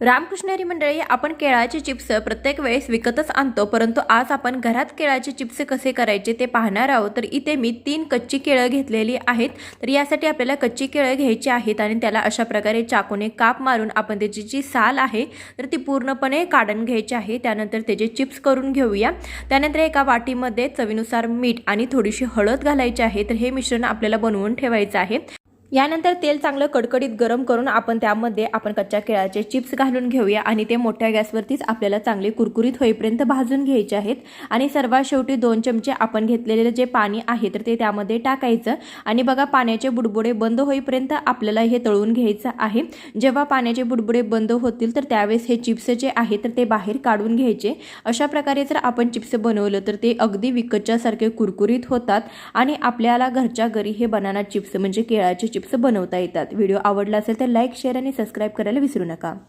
रामकृष्णरी मंडळी आपण केळाचे चिप्स प्रत्येक वेळेस विकतच आणतो परंतु आज आपण घरात केळाचे चिप्स कसे करायचे ते पाहणार आहोत. तर इथे मी तीन कच्ची केळं घेतलेली आहेत. तर यासाठी आपल्याला कच्ची केळं घ्यायची आहेत आणि त्याला अशा प्रकारे चाकूने काप मारून आपण त्याची जी साल आहे तर ती पूर्णपणे काढून घ्यायची आहे. त्यानंतर त्याचे चिप्स करून घेऊया. त्यानंतर एका वाटीमध्ये चवीनुसार मीठ आणि थोडीशी हळद घालायची आहे. तर हे मिश्रण आपल्याला बनवून ठेवायचं आहे. यानंतर तेल चांगलं कडकडीत गरम करून आपण त्यामध्ये आपण कच्च्या केळाचे चिप्स घालून घेऊया आणि ते मोठ्या गॅसवरतीच आपल्याला चांगले कुरकुरीत होईपर्यंत भाजून घ्यायचे आहेत. आणि सर्वात शेवटी दोन चमचे आपण घेतलेले जे पाणी आहे तर ते त्यामध्ये टाकायचं. आणि बघा पाण्याचे बुडबुडे बंद होईपर्यंत आपल्याला हे तळून घ्यायचं आहे. जेव्हा पाण्याचे बुडबुडे बंद होतील तर त्यावेळेस हे चिप्स जे आहे तर ते बाहेर काढून घ्यायचे. अशा प्रकारे जर आपण चिप्स बनवलं तर ते अगदी विकतच्यासारखे कुरकुरीत होतात. आणि आपल्याला घरच्या घरी हे बनाना चिप्स म्हणजे केळाचे चिप्स बनवता येतात. व्हिडिओ आवडला असेल तर लाईक शेअर आणि सबस्क्राईब करायला विसरू नका.